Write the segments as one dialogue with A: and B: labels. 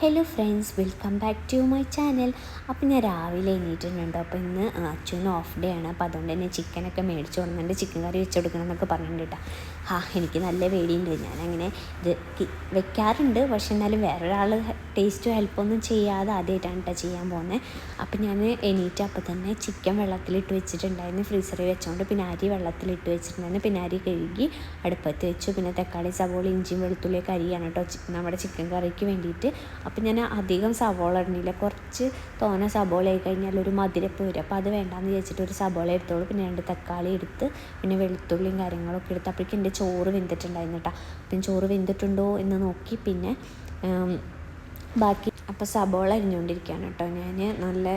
A: Hello friends welcome back to my channel അപ്പോൾ ഞാൻ രാവിലെ എണീറ്റിട്ടുണ്ട്? അപ്പോൾ ഇന്ന് അച്ഛന് ഓഫ് ഡേ ആണ്. അപ്പോൾ അതുകൊണ്ട് തന്നെ ചിക്കനൊക്കെ മേടിച്ച് കൊടുക്കുന്നുണ്ട്. ചിക്കൻ കറി വെച്ച് കൊടുക്കണം എന്നൊക്കെ പറഞ്ഞിട്ടുണ്ട് ആ എനിക്ക് നല്ല പേടിയുണ്ട്. ഞാനങ്ങനെ ഇത് വെക്കാറുണ്ട്. പക്ഷെ എന്നാലും വേറൊരാൾ ടേസ്റ്റോ ഹെൽപ്പൊന്നും ചെയ്യാതെ ആദ്യമായിട്ടാണ് കേട്ടോ ചെയ്യാൻ പോകുന്നത് അപ്പോൾ ഞാൻ എണീറ്റ് അപ്പോൾ തന്നെ ചിക്കൻ വെള്ളത്തിലിട്ട് വെച്ചിട്ടുണ്ടായിരുന്നു. ഫ്രീസറിൽ വെച്ചുകൊണ്ട് പിന്നെ അരി വെള്ളത്തിലിട്ട് വെച്ചിട്ടുണ്ടായിരുന്നു. പിന്നെ അരി കഴുകി അടുപ്പത്ത് വെച്ചു. പിന്നെ തക്കാളി സവോള ഇഞ്ചിയും വെളുത്തുള്ളിയൊക്കെ അരിയാണ് കേട്ടോ നമ്മുടെ ചിക്കൻ കറിക്ക് വേണ്ടിയിട്ട്. അപ്പം ഞാൻ അധികം സവോള ഇടുന്നില്ല കുറച്ച് തോന സബോള ആയി കഴിഞ്ഞാൽ ഒരു മധുരപ്പ് വരും അപ്പോൾ അത് വേണ്ടാന്ന് വിചാരിച്ചിട്ട് ഒരു സബോള എടുത്തോളൂ. പിന്നെ രണ്ട് തക്കാളി എടുത്ത് പിന്നെ വെളുത്തുള്ളിയും കാര്യങ്ങളൊക്കെ എടുത്ത് അപ്പോഴേക്കും എന്റെ ചോറ് വെന്തിട്ടുണ്ടായിരുന്നു കേട്ടോ. അപ്പം ചോറ് വെന്തിട്ടുണ്ടോ എന്ന് നോക്കി പിന്നെ ബാക്കി അപ്പോൾ സബോള അരിഞ്ഞുകൊണ്ടിരിക്കുകയാണ് കേട്ടോ. ഞാൻ നല്ല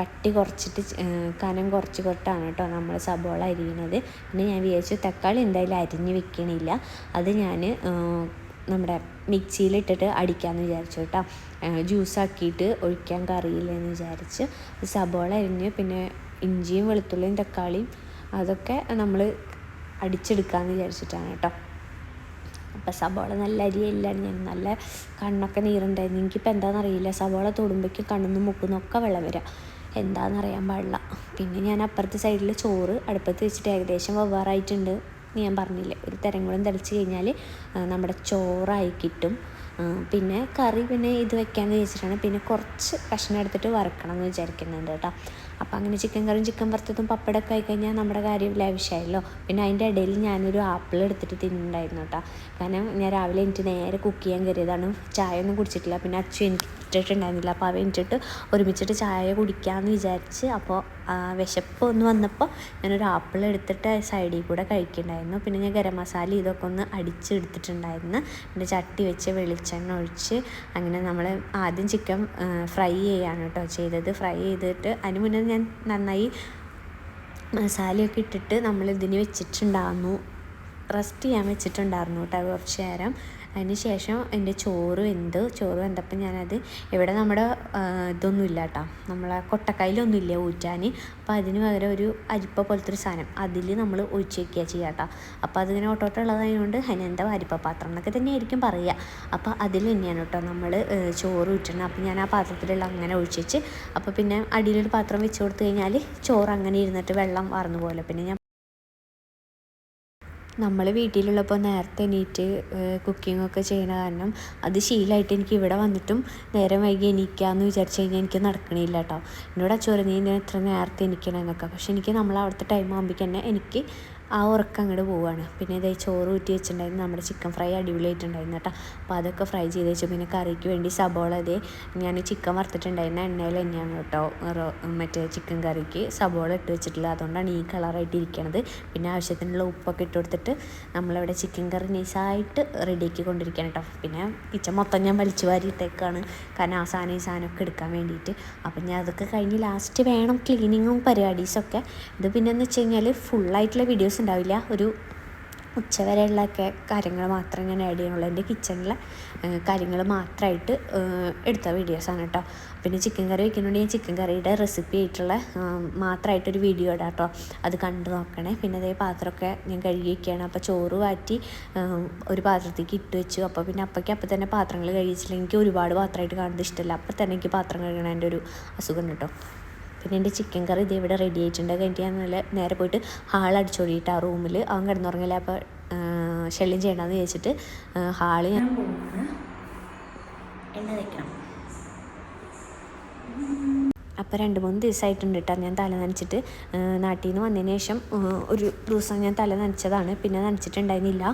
A: കട്ടി കുറച്ചിട്ട് കനം കുറച്ച് കൊട്ടാണ് കേട്ടോ നമ്മൾ സബോള അരിയണത്. പിന്നെ ഞാൻ വിചാരിച്ചു തക്കാളി എന്തായാലും അരിഞ്ഞ് വെക്കണില്ല. അത് ഞാൻ നമ്മുടെ മിക്സിയിലിട്ടിട്ട് അടിക്കാമെന്ന് വിചാരിച്ചു കേട്ടോ. ജ്യൂസാക്കിയിട്ട് ഒഴിക്കാൻ കറിയില്ലെന്ന് വിചാരിച്ച്. സബോള അരിഞ്ഞ് പിന്നെ ഇഞ്ചിയും വെളുത്തുള്ളിയും തക്കാളിയും അതൊക്കെ നമ്മൾ അടിച്ചെടുക്കാമെന്ന് വിചാരിച്ചിട്ടാണ് കേട്ടോ. അപ്പം സബോള നല്ല അരിയല്ലാണ് ഞാൻ നല്ല കണ്ണൊക്കെ നീറുണ്ടായിരുന്നു. എനിക്കിപ്പോൾ എന്താണെന്നറിയില്ല സബോള തൊടുമ്പോഴേക്കും കണ്ണിന്ന് മുക്കുന്നൊക്കെ വെള്ളം വരിക എന്താണെന്നറിയാൻ പാടില്ല. പിന്നെ ഞാൻ അപ്പുറത്തെ സൈഡിൽ ചോറ് അടുപ്പത്ത് വെച്ചിട്ട് ഏകദേശം വെവ്വാറായിട്ടുണ്ട്. ഞാൻ പറഞ്ഞില്ലേ? ഒരു തരം തിളച്ച് കഴിഞ്ഞാൽ നമ്മുടെ ചോറായി കിട്ടും. പിന്നെ കറി പിന്നെ ഇത് വെക്കാമെന്ന് വെച്ചിട്ടാണ് പിന്നെ കുറച്ച് കഷ്ണം എടുത്തിട്ട് വറക്കണം എന്ന് വിചാരിക്കുന്നുണ്ട് കേട്ടോ. അപ്പോൾ അങ്ങനെ ചിക്കൻ കറിയും ചിക്കൻ വറുത്തതും പപ്പടമൊക്കെ ആയി കഴിഞ്ഞാൽ നമ്മുടെ കാര്യം ലാവിഷായല്ലോ. പിന്നെ അതിന്റെ ഇടയിൽ ഞാനൊരു ആപ്പിൾ എടുത്തിട്ട് തിന്നുണ്ടായിരുന്നു കേട്ടോ. കാരണം ഞാൻ രാവിലെ എനിക്ക് നേരെ കുക്ക് ചെയ്യാൻ കയറിയതാണ് ചായ ഒന്നും കുടിച്ചിട്ടില്ല. പിന്നെ അച്ഛൻ എനിക്ക് ഇട്ടിട്ടുണ്ടായിരുന്നില്ല അപ്പോൾ അവ ഒരുമിച്ചിട്ട് ചായ കുടിക്കാമെന്ന് വിചാരിച്ച് അപ്പോൾ വിശപ്പ് ഒന്ന് വന്നപ്പോൾ ഞാനൊരു ആപ്പിൾ എടുത്തിട്ട് സൈഡിൽ കൂടെ കഴിക്കുന്നുണ്ടായിരുന്നു. പിന്നെ ഞാൻ ഗരം മസാല ഇതൊക്കെ ഒന്ന് അടിച്ചെടുത്തിട്ടുണ്ടായിരുന്നു. പിന്നെ ചട്ടി വെച്ച് വെളിച്ചെണ്ണ ഒഴിച്ച് അങ്ങനെ നമ്മൾ ആദ്യം ചിക്കൻ ഫ്രൈ ചെയ്യാണ് കേട്ടോ ചെയ്തത്. ഫ്രൈ ചെയ്തിട്ട് അതിന് മുന്നേ ഞാൻ നന്നായി മസാലയൊക്കെ ഇട്ടിട്ട് നമ്മൾ ഇതിന് വെച്ചിട്ടുണ്ടായിരുന്നു റെസ്റ്റ് ചെയ്യാൻ വെച്ചിട്ടുണ്ടായിരുന്നു കേട്ടോ കുറച്ച് നേരം. അതിന് ശേഷം എന്റെ ചോറ് വെന്ത്. ചോറ് വെന്തപ്പോൾ ഞാനത് ഇവിടെ നമ്മുടെ ഇതൊന്നുമില്ല കേട്ടോ. നമ്മളെ കൊട്ടക്കൈലൊന്നും ഇല്ല ഊറ്റാൻ. അപ്പോൾ അതിന് പകരം ഒരു അരിപ്പ പോലത്തെ ഒരു സാധനം അതിൽ നമ്മൾ ഒഴിച്ച് വയ്ക്കുക ചെയ്യുക കേട്ടോ. അപ്പോൾ അതിങ്ങനെ ഓട്ടോട്ടുള്ളതായതുകൊണ്ട് അതിന് അതിനെന്താ അരിപ്പ പാത്രം എന്നൊക്കെ തന്നെയായിരിക്കും പറയുക. അപ്പോൾ അതിൽ തന്നെയാണ് കേട്ടോ നമ്മൾ ചോറ് ഊറ്റണം അപ്പോൾ ഞാൻ ആ പാത്രത്തിലുള്ള അങ്ങനെ ഒഴിച്ച് അപ്പോൾ പിന്നെ അടിയിലൊരു പാത്രം വെച്ച് കൊടുത്തു കഴിഞ്ഞാൽ ചോറ് അങ്ങനെ ഇരുന്നിട്ട് വെള്ളം വാർന്നു പോലെ പിന്നെ ഞാൻ നമ്മൾ വീട്ടിലുള്ളപ്പോൾ നേരത്തെ എണീറ്റ് കുക്കിംഗ് ഒക്കെ ചെയ്യുന്ന കാരണം അത് ശീലമായിട്ട് എനിക്ക് ഇവിടെ വന്നിട്ടും നേരം വൈകി എണീക്കാമെന്ന് വിചാരിച്ചു കഴിഞ്ഞാൽ എനിക്ക് നടക്കണില്ല കേട്ടോ എന്നോട് അച്ചോറ് നീ ഇത്ര നേരത്തെ എണീക്കണം എന്നൊക്കെ. പക്ഷെ എനിക്ക് നമ്മൾ അവിടുത്തെ ടൈം ആകുമ്പോഴേക്ക് തന്നെ എനിക്ക് ആ ഉറക്കം അങ്ങോട്ട് പോവുകയാണ് പിന്നെ ഇതേ ചോറ് ഊറ്റി വെച്ചിട്ടുണ്ടായിരുന്നു. നമ്മുടെ ചിക്കൻ ഫ്രൈ അടിപൊളിയായിട്ടുണ്ടായിരുന്നു കേട്ടോ. അപ്പോൾ അതൊക്കെ ഫ്രൈ ചെയ്ത് വെച്ചു. പിന്നെ കറിക്ക് വേണ്ടി സബോള അതേ ഞാൻ ചിക്കൻ വറുത്തിട്ടുണ്ടായിരുന്ന. എണ്ണയിൽ തന്നെയാണ് കേട്ടോ. മറ്റേ ചിക്കൻ കറിക്ക് സബോള ഇട്ട് വെച്ചിട്ടില്ല അതുകൊണ്ടാണ് ഈ കളറായിട്ട് ഇരിക്കണത്. പിന്നെ ആവശ്യത്തിനുള്ള ഉപ്പൊക്കെ ഇട്ട് കൊടുത്തിട്ട് നമ്മളിവിടെ ചിക്കൻ കറി നൈസായിട്ട് റെഡിയാക്കി കൊണ്ടിരിക്കുകയാണ് കേട്ടോ. പിന്നെ കിച്ചൺ മൊത്തം ഞാൻ വലിച്ചു വാരിയിട്ടേക്കാണ്. കാരണം ആ സാധനം ഈ സാധനമൊക്കെ എടുക്കാൻ വേണ്ടിയിട്ട്. അപ്പം ഞാൻ അതൊക്കെ കഴിഞ്ഞ് ലാസ്റ്റ് വേണം ക്ലീനിങ്ങും പരിപാടീസൊക്കെ. ഇത് പിന്നെ എന്ന് വെച്ച് കഴിഞ്ഞാൽ ഫുള്ളായിട്ടുള്ള വീഡിയോസ് ഉണ്ടാവില്ല. ഒരു ഉച്ചവരെയുള്ളൊക്കെ കാര്യങ്ങൾ മാത്രം ഞാൻ ആഡ് ചെയ്യുന്നുള്ളൂ എന്റെ കിച്ചണിലെ കാര്യങ്ങൾ മാത്രമായിട്ട് എടുത്ത വീഡിയോസാണ് കേട്ടോ പിന്നെ ചിക്കൻ കറി വയ്ക്കുന്നുണ്ട് ഞാൻ ചിക്കൻ കറിയുടെ റെസിപ്പി ആയിട്ടുള്ള മാത്രമായിട്ടൊരു വീഡിയോ ഇടാം കേട്ടോ അത് കണ്ടു നോക്കണേ. പിന്നെ അതേ പാത്രമൊക്കെ ഞാൻ കഴുകി വയ്ക്കുകയാണ് അപ്പോൾ ചോറ് വാറ്റി ഒരു പാത്രത്തേക്ക് ഇട്ട് വെച്ചു. അപ്പോൾ പിന്നെ അപ്പയ്ക്ക് അപ്പം തന്നെ പാത്രങ്ങൾ കഴുകിച്ചില്ലെങ്കിൽ എനിക്ക് ഒരുപാട് പാത്രമായിട്ട് കാണുന്നത് ഇഷ്ടമല്ല. അപ്പോൾ തന്നെ എനിക്ക് പാത്രം കഴുകണേന്റെ ഒരു അസുഖം കേട്ടോ പിന്നെ എന്റെ ചിക്കൻ കറി ഇത് ഇവിടെ റെഡി ആയിട്ടുണ്ട്. കഴിഞ്ഞിട്ട് ഞാൻ നല്ല നേരെ പോയിട്ട് ഹാൾ അടിച്ചോടിയിട്ട് ആ റൂമിൽ അവൻ കിടന്നുറങ്ങില്ല. അപ്പോൾ ശല്യം ചെയ്യണമെന്ന് ചോദിച്ചിട്ട് ഹാൾ ഞാൻ എണ്ണ തയ്ക്കണം അപ്പോൾ രണ്ട് മൂന്ന് ദിവസമായിട്ടുണ്ട് കേട്ടോ ഞാൻ തല നനച്ചിട്ട് നാട്ടിൽ നിന്ന് വന്നതിന് ശേഷം ഒരു ദിവസം ഞാൻ തല നനച്ചതാണ്. പിന്നെ നനച്ചിട്ടുണ്ടായിരുന്നില്ല.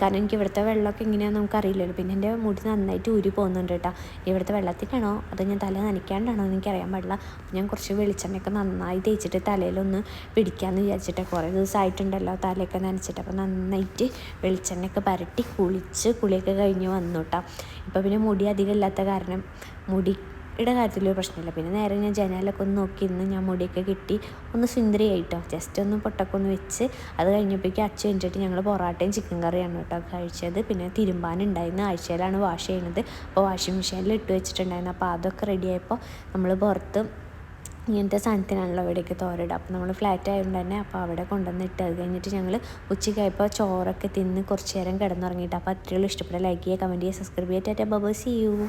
A: കാരണം എനിക്ക് ഇവിടുത്തെ വെള്ളമൊക്കെ എങ്ങനെയാണെന്ന് നമുക്കറിയില്ലല്ലോ. പിന്നെ എന്റെ മുടി നന്നായിട്ട് ഊരി പോകുന്നുണ്ട് കേട്ടോ ഇവിടുത്തെ വെള്ളത്തിനാണോ അതോ ഞാൻ തല നനയ്ക്കാണ്ടാണോ എന്ന് എനിക്കറിയാൻ പാടില്ല. ഞാൻ കുറച്ച് വെളിച്ചെണ്ണയൊക്കെ നന്നായി തേച്ചിട്ട് തലയിലൊന്ന് പിടിക്കാമെന്ന് വിചാരിച്ചിട്ട്. കുറേ ദിവസമായിട്ടുണ്ടല്ലോ തലയൊക്കെ നനച്ചിട്ട്. അപ്പോൾ നന്നായിട്ട് വെളിച്ചെണ്ണയൊക്കെ പരട്ടി കുളിച്ച് കുളിയൊക്കെ കഴിഞ്ഞ് വന്നു കേട്ടോ ഇപ്പോൾ പിന്നെ മുടി അധികം ഇല്ലാത്ത കാരണം മുടി യുടെ കാര്യത്തിൽ പ്രശ്നമില്ല. പിന്നെ നേരെ ഞാൻ ജനാലൊക്കെ ഒന്ന് നോക്കി ഇന്ന് ഞാൻ മുടിയൊക്കെ കിട്ടി ഒന്ന് സുന്ദരിയായിട്ടോ. ജസ്റ്റ് ഒന്ന് പൊട്ടൊക്കെ ഒന്ന് വെച്ച് അത് കഴിഞ്ഞപ്പോഴേക്കും അച്ഛൻ കഴിഞ്ഞിട്ട് ഞങ്ങൾ പൊറാട്ടയും ചിക്കൻ കറിയാണ് കേട്ടോ കഴിച്ചത്. പിന്നെ തിരുമ്പാനുണ്ടായിരുന്നു ആഴ്ചയിലാണ് വാഷ് ചെയ്യുന്നത്. അപ്പോൾ വാഷിംഗ് മെഷീനിൽ ഇട്ട് വെച്ചിട്ടുണ്ടായിരുന്നു. അപ്പോൾ അതൊക്കെ റെഡിയായപ്പോൾ നമ്മൾ പുറത്ത് ഇങ്ങനത്തെ സാധനത്തിനാണല്ലോ ഇവിടേക്ക് തോരയിടുക അപ്പോൾ നമ്മൾ ഫ്ലാറ്റ് ആയതുകൊണ്ട് തന്നെ അപ്പോൾ അവിടെ കൊണ്ടുവന്നിട്ട് അത് കഴിഞ്ഞിട്ട് ഞങ്ങൾ ഉച്ചയ്ക്കായപ്പോൾ ചോറൊക്കെ തിന്ന് കുറച്ച് നേരം കിടന്നുറങ്ങിയിട്ട്. അപ്പോൾ അത്രയുള്ളൂ ഇഷ്ടപ്പെട്ട ലൈക്ക് ചെയ്യുക കമന്റ് ചെയ്യുക സബ്സ്ക്രൈബ് ചെയ്യുക. Tata ബബ C U